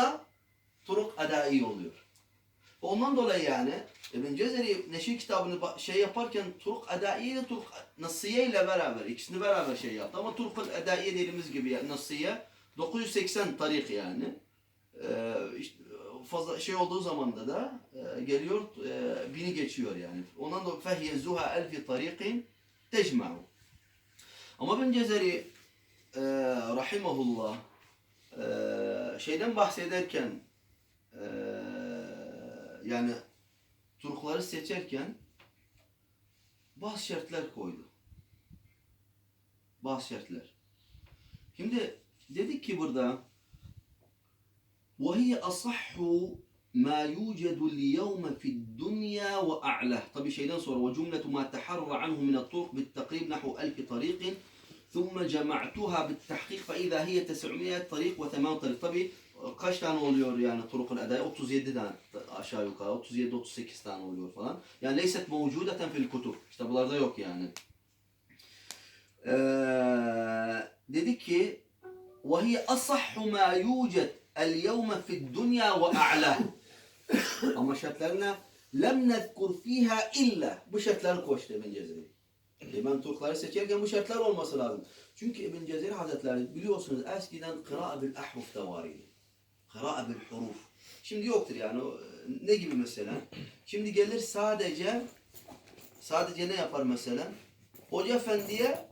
turuklarda turuk adai oluyor. Ondan dolayı yani İbn Cezeri Neşir kitabını şey yaparken turuk adai ile turuk nasiye ile beraber ikisini beraber şey yaptı. Ama turuk adai dediğimiz gibi yani nasiye 980 tarik yani. Ee, fazla şey olduğu zamanda da e, geliyor e, bini geçiyor yani. Ondan da fehiye zuha elfi tariqin tecma'u. Ama İbn Cezeri e, rahimahullah şeyden bahsederken e, yani Turkları seçerken bazı şartlar koydu. Bazı şartlar. Şimdi dedik ki burada وهي أصح ما يوجد اليوم في الدنيا وأعلاه طب şeyden sonra وجملة ما تحرر عنه من الطرق بالتقريب نحو ألف طريق ثم جمعتها بالتحقيق فإذا هي 900 طريق وثمان طريق tabi kaç tane oluyor yani turukul edaya 37 tane aşağı yukarı 37 38 tane oluyor falan. Yani leyset mevcudeten fil kutub. Kitaplarda yok yani. Ee, dedik ki وهي أصح ما يوجد اليوم في الدنيا وأعلاه ama şartlarına lem nezkur fiha illa bu şartları koştu İbn Cezeri. E ben Turkları seçerken bu şartlar olması lazım. Çünkü İbn Cezeri Hazretleri biliyorsunuz eskiden kıra bil ahruf da var idi. Kıra bil huruf. Şimdi yoktur yani. E, Ne gibi mesela? Şimdi gelir sadece sadece ne yapar mesela? Hoca efendiye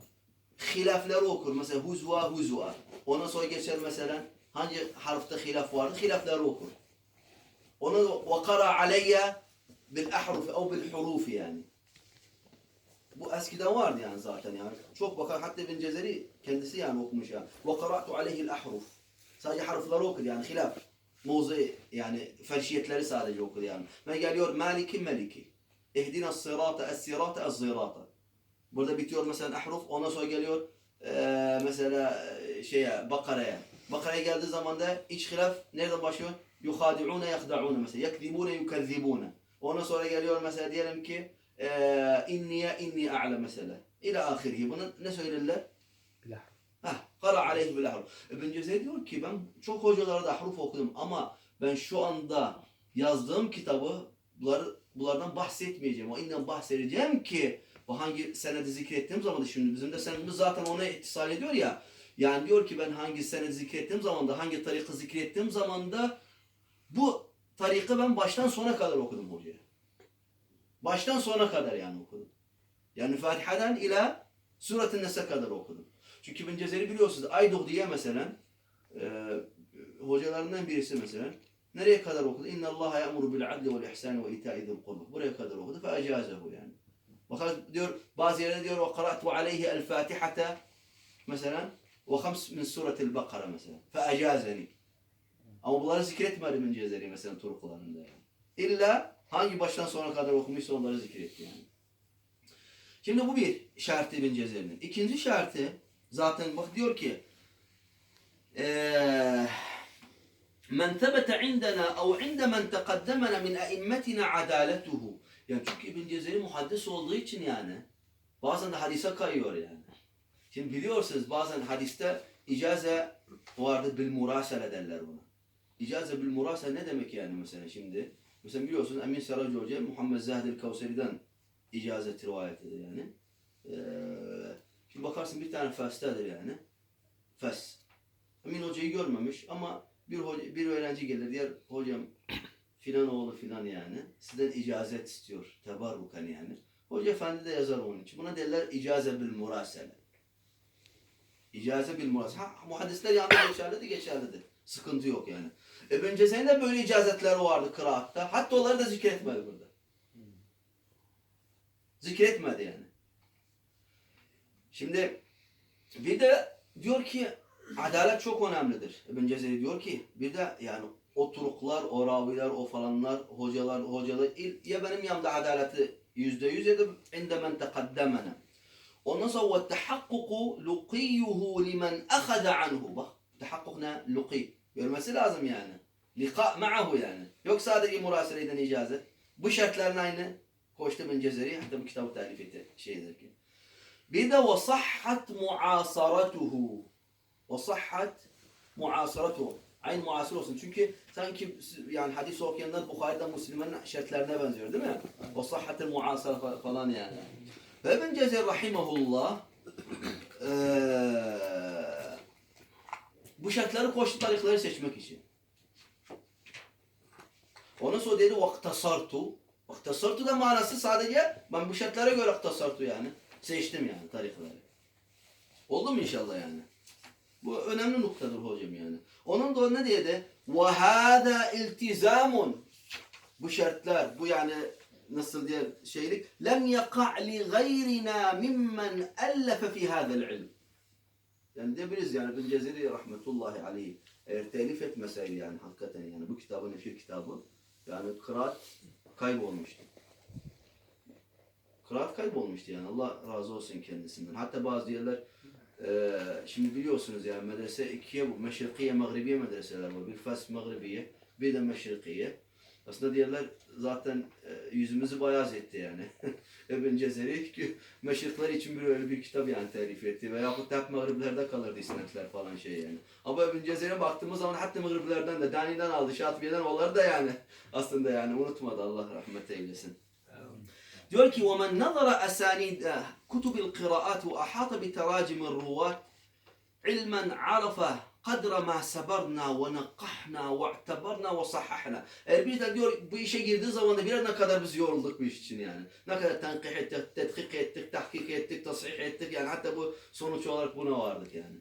hilafları okur. Mesela huzva huzva. Ondan sonra geçer mesela hangi harfte hilaf vardı? Hilafları okur. Onu vakara aleyye bil ahruf ev bil huruf yani. Bu eskiden vardı yani zaten yani. Çok bakar hatta İbn Cezeri kendisi yani okumuş yani. Ve kara'tu aleyhi'l ahruf. Sadece harfleri okur yani hilaf. Mevzu yani ferşiyetleri sadece okur yani. Ve geliyor Maliki Meliki. İhdina sırata es-sirata es-zirata. Burada bitiyor mesela ahruf. Ondan sonra geliyor eee, mesela e, şeye Bakara'ya. Bakara'ya geldiği zaman da iç hilaf nereden başlıyor? Yuhadi'une yahda'une mesela. Yekzibune yukezzibune. Ondan sonra geliyor mesela diyelim ki inniye inni a'le mesela. İlى ahirihi. Bunu ne söylerler? Bilahar. Heh, kara aleyhi bil ahruf. İbn Cezeri diyor ki ben çok hocalarda ahruf okudum ama ben şu anda yazdığım kitabı bunları, bunlardan bahsetmeyeceğim. O inden bahsedeceğim ki bu hangi senedi zikrettiğim zaman da şimdi bizim de senedimiz zaten ona ittisal ediyor ya. Yani diyor ki ben hangi senedi zikrettiğim zaman da hangi tarikı zikrettiğim zaman da bu tarikı ben baştan sona kadar okudum hocaya. Baştan sona kadar yani okudum. Yani Fatiha'dan ila Surat-ı Nes'e kadar okudum. Çünkü İbn Cezeri biliyorsunuz Aydoğ diye mesela e, hocalarından birisi mesela nereye kadar okudu? İnna Allah ya'muru bil adli vel ihsani ve ita'i zil kurba. Buraya kadar okudu. Fe ecazehu yani. Bakın diyor bazı yerlerde diyor ve qara'tu aleyhi el Fatihata mesela ve hams min suretil Bakara mesela. Fe ecazeni. Ama bunları zikretmedi İbn Cezeri mesela turuklarında yani. İlla hangi baştan sona kadar okumuşsa onları zikretti yani. Şimdi bu bir şartı İbn Cezeri'nin. İkinci şartı zaten bak diyor ki men tebete indena ev inde men teqaddemena min eimmetina adaletuhu. Yani çünkü İbn Cezeri muhaddis olduğu için yani bazen de hadise kayıyor yani. Şimdi biliyorsunuz bazen hadiste icaze vardır bil murasele derler buna. İcaze bil murasele ne demek yani mesela şimdi? Mesela biliyorsunuz Emin Saracı Hoca Muhammed Zahid Kavseri'den icazet rivayet eder yani. Ee, şimdi bakarsın bir tane Fes'tedir yani. Fes. Emin Hoca'yı görmemiş ama bir hoca, bir öğrenci gelir diğer hocam filan oğlu filan yani sizden icazet istiyor tebarrukan yani. Hoca efendi de yazar onun için. Buna derler icaze bil murasele. İcaze bil murasele. Ha, muhaddisler yanında geçerli de geçerlidir. Sıkıntı yok yani. İbn Cezey'in de böyle icazetleri vardı kıraatta. Hatta onları da zikretmedi burada. Zikretmedi yani. Şimdi bir de diyor ki adalet çok önemlidir. İbn Cezeri diyor ki bir de yani o turuklar, o raviler, o falanlar, hocalar, hocalar ya benim yanımda adaleti yüzde yüz da inde men tekaddemene. Ondan sonra tehakkuku luqiyuhu limen ahada anhu. Bak tehakkuk ne? Luqi. Görmesi lazım yani. Lika ma'ahu yani. Yok sadece muraseleyden icazet. Bu şartların aynı. Koçta bin Cezeri hatta bu kitabı talif etti şeydir ki. Bir de ve sahhat muasaratuhu. Ve sahhat muasaratuhu. Aynı muasır olsun. Çünkü sanki yani hadis okuyanlar Bukhari'den Müslüman'ın şartlarına benziyor değil mi? O sahhatil muasara fa- falan yani. Ve İbn Cezir rahimahullah eee, bu şartları koştu tarikleri seçmek için. Ondan sonra dedi vaktasartu. Vaktasartu da manası sadece ben bu şartlara göre vaktasartu yani. Seçtim yani tarikleri. Oldu mu inşallah yani? Bu önemli noktadır hocam yani. Onun da ne diye de وَهَذَا iltizamun Bu şartlar, bu yani nasıl diye şeylik lem yaka' li gayrina mimmen ellefe fi hada'l ilm. Yani diyebiliriz yani bin Cezeri rahmetullahi aleyhi eğer telif etmeseydi yani hakikaten yani bu kitabın nefir kitabı yani kıraat kaybolmuştu. Kıraat kaybolmuştu yani Allah razı olsun kendisinden. Hatta bazı yerler ee, şimdi biliyorsunuz yani medrese ikiye bu. Meşrikiye, Mağribiye medreseler var. Bir Fas Mağribiye, bir de Meşrikiye. Aslında diğerler zaten e, yüzümüzü bayaz etti yani. İbn Cezeri ki meşrikler için bir öyle bir kitap yani telif etti. Veyahut da hep Mağriblerde kalırdı isnetler falan şey yani. Ama İbn Cezeri'ye baktığımız zaman hatta Mağriblerden de, Dani'den aldı, Şatibiye'den onları da yani aslında yani unutmadı Allah rahmet eylesin. diyor ki وَمَنْ نَظَرَ أَسَانِيدَ كُتُبِ الْقِرَاءَاتِ وَأَحَاطَ بِتَرَاجِمِ الرُّوَاتِ عِلْمًا kadra ma sabarna ve nakahna ve i'tabarna ve sahahna. Eğer bir de diyor bu işe girdiği zaman da bir ne kadar biz yorulduk bu iş için yani. Ne kadar tenkih ettik, tetkik ettik, tahkik ettik, tasih ettik yani hatta bu sonuç olarak buna vardık yani.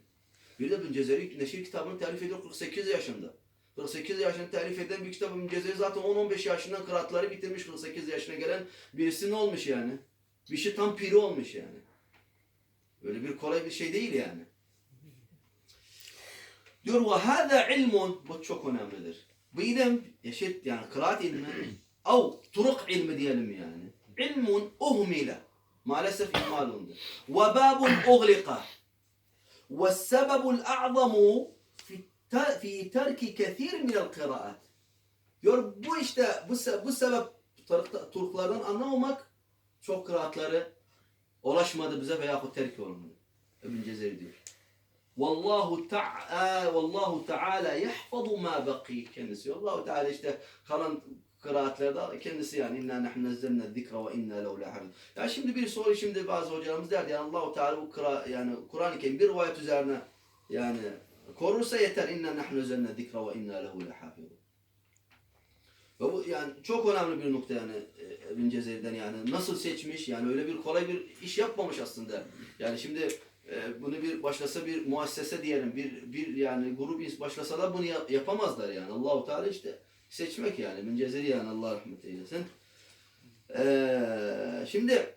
Bir de Büncezeri Neşir kitabını telif ediyor 48 yaşında. 48 yaşında telif eden bir kitabı Müncezeri zaten 10-15 yaşından kıraatları bitirmiş 48 yaşına gelen birisi ne olmuş yani? Bir şey tam piri olmuş yani. Öyle bir kolay bir şey değil yani. Diyor ve hâzâ ilmun bu çok önemlidir. Bu ilim eşit yani kıraat ilmi av turuk ilmi diyelim yani. İlmun uhmile maalesef ihmal olundu. Ve babun uğlika ve sebebul a'zamu fi, terki kethir minel kıraat. Diyor bu işte bu, se- bu sebep Turk- Turklardan anlamamak çok kıraatları ulaşmadı bize veyahut terk olmadı. İbn Cezeri diyor. Vallahu ta'ala vallahu Teala yahfazu ma baqi kendisi. Allahu Teala işte kalan kıraatlerde kendisi yani inna nahnu nazzalna zikra ve inna lehu lahafizun. Ya şimdi bir soru şimdi bazı hocalarımız der yani Allahu Teala bu kıra, yani Kur'an-ı Kerim bir rivayet üzerine yani korursa yeter inna nahnu nazzalna zikra ve inna lehu lahafizun. Ve bu yani çok önemli bir nokta yani e, İbn Cezeri'den yani nasıl seçmiş yani öyle bir kolay bir iş yapmamış aslında. Yani şimdi e, bunu bir başlasa bir muassese diyelim bir bir yani grup ins- başlasalar bunu yap- yapamazlar yani. Allahu Teala işte seçmek yani İbn Cezeri yani Allah rahmet eylesin. Ee, şimdi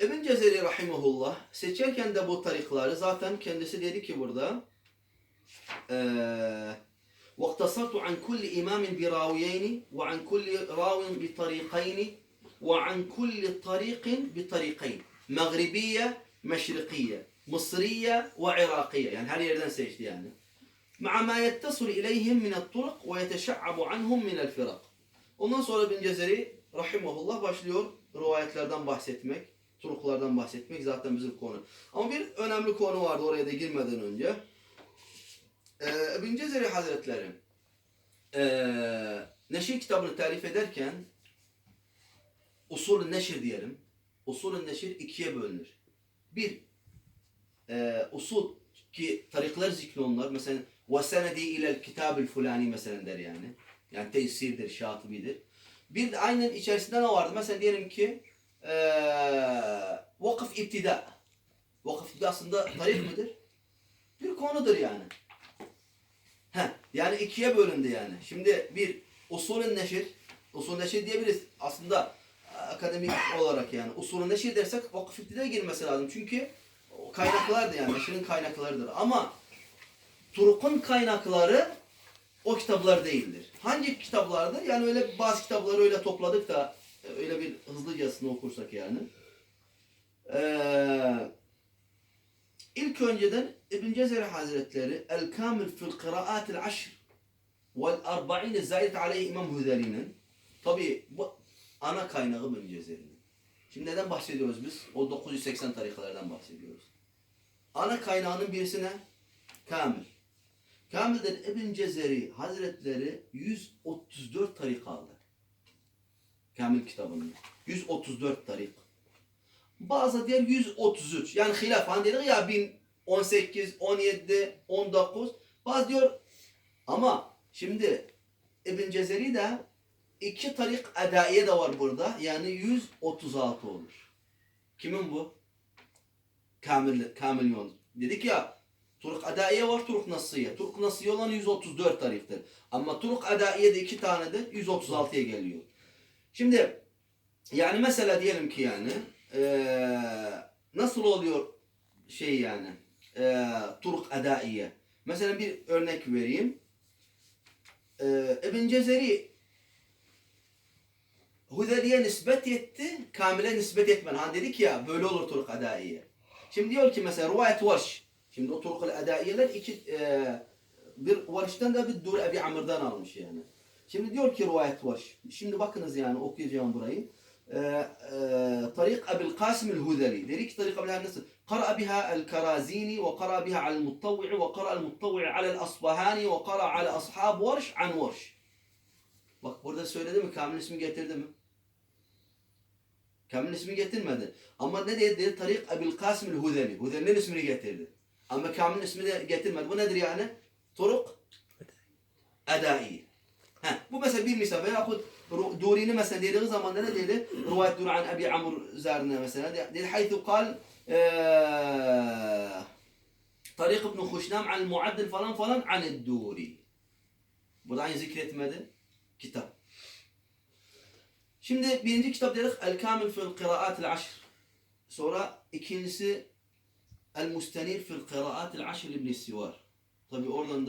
İbn Cezeri rahimahullah seçerken de bu tarikları zaten kendisi dedi ki burada eee واقتصرت عن كل إمام براويين وعن كل راو بطريقين وعن كل طريق بطريقين مغربية مشرقية مصرية وعراقية يعني هذه yerden seçti yani مع ما يتصل إليهم من الطرق ويتشعب عنهم من الفرق Ondan sonra bin Cezeri rahimahullah başlıyor rivayetlerden bahsetmek, turuklardan bahsetmek zaten bizim konu. Ama bir önemli konu vardı oraya da girmeden önce. Ee, İbn Cezeri Hazretleri ee, neşir kitabını tarif ederken usulü neşir diyelim. Usulü neşir ikiye bölünür. Bir, ee, usul ki tarikler zikri onlar. Mesela senedi ilel kitabil fulani mesela der yani. Yani tesirdir, şatibidir. Bir de aynen içerisinde ne vardı? Mesela diyelim ki ee, vakıf iptida. Vakıf iptida aslında tarih midir? Bir konudur yani. Heh, yani ikiye bölündü yani. Şimdi bir usulün neşir, usul neşir diyebiliriz. Aslında akademik olarak yani usulün neşir dersek vakıf iptidaya girmesi lazım. Çünkü o kaynaklardı yani neşrin kaynaklarıdır. Ama Turuk'un kaynakları o kitaplar değildir. Hangi kitaplardı? Yani öyle bazı kitapları öyle topladık da öyle bir hızlıcasını okursak yani. Eee İlk önceden İbn Cezeri Hazretleri El Kamil fil Kıraatil Aşr vel Arba'in Zayet Aleyh İmam Hüzeli'nin tabi ana kaynağı İbn Cezeri'nin. Şimdi neden bahsediyoruz biz? O 980 tarikalardan bahsediyoruz. Ana kaynağının birisi ne? Kamil. Kamil'den İbn Cezeri Hazretleri 134 tarik aldı. Kamil kitabında. 134 tarik. Bazı diğer 133. Yani hilaf. Hani dedik ya 1018, 17, 19. Bazı diyor ama şimdi İbn Cezeri de iki tarik adaiye de var burada. Yani 136 olur. Kimin bu? Kamil, Kamil yol. Dedik ya Turuk adaiye var, Turuk nasıye. Turuk nasıye olan 134 tariftir. Ama Turuk adaiye de iki tanedir. 136'ya geliyor. Şimdi yani mesela diyelim ki yani eee, nasıl oluyor şey yani eee Turuk adaiye. Mesela bir örnek vereyim. Eee İbn Cezeri Hudeli'ye nispet etti, Kamil'e nispet etmen. Hani dedik ya böyle olur Turuk adaiye. Şimdi diyor ki mesela rivayet varş. Şimdi o Turuk adaiyeler iki eee bir varıştan da bir dur Ebi Amr'dan almış yani. Şimdi diyor ki rivayet var. Şimdi bakınız yani okuyacağım burayı. Ee, e, Tarik Ebil Kasim el-Hudeli. Dedi ki Tarik Ebil nasıl? قرأ بها الكرازيني وقرأ بها على المطوع وقرأ المطوع على الأصبهاني وقرأ على أصحاب ورش عن ورش. Bak burada söyledi mi? Kamil ismi getirdi mi? كامل اسمي قتل مادا أما ندري يدي طريق أبي القاسم الهذلي. هذلي اسمي قتل. أما كامل اسمي قتل مادا وندري يعني طرق ادائيه ها مو بس أبي مسافه ياخذ دورينا مثلا دير زمان أنا دير رواية دور عن أبي عمرو زارنا مثلا دير حيث قال آه طريق ابن خشنام عن المعدل فلان فلان عن الدوري. بضعين ذكرت ماذا؟ كتاب. Şimdi birinci kitap dedik El Kamil fil Kıraatil Aşr. Sonra ikincisi El Mustenir fil Kıraatil Aşr İbn Sivar. Tabi oradan da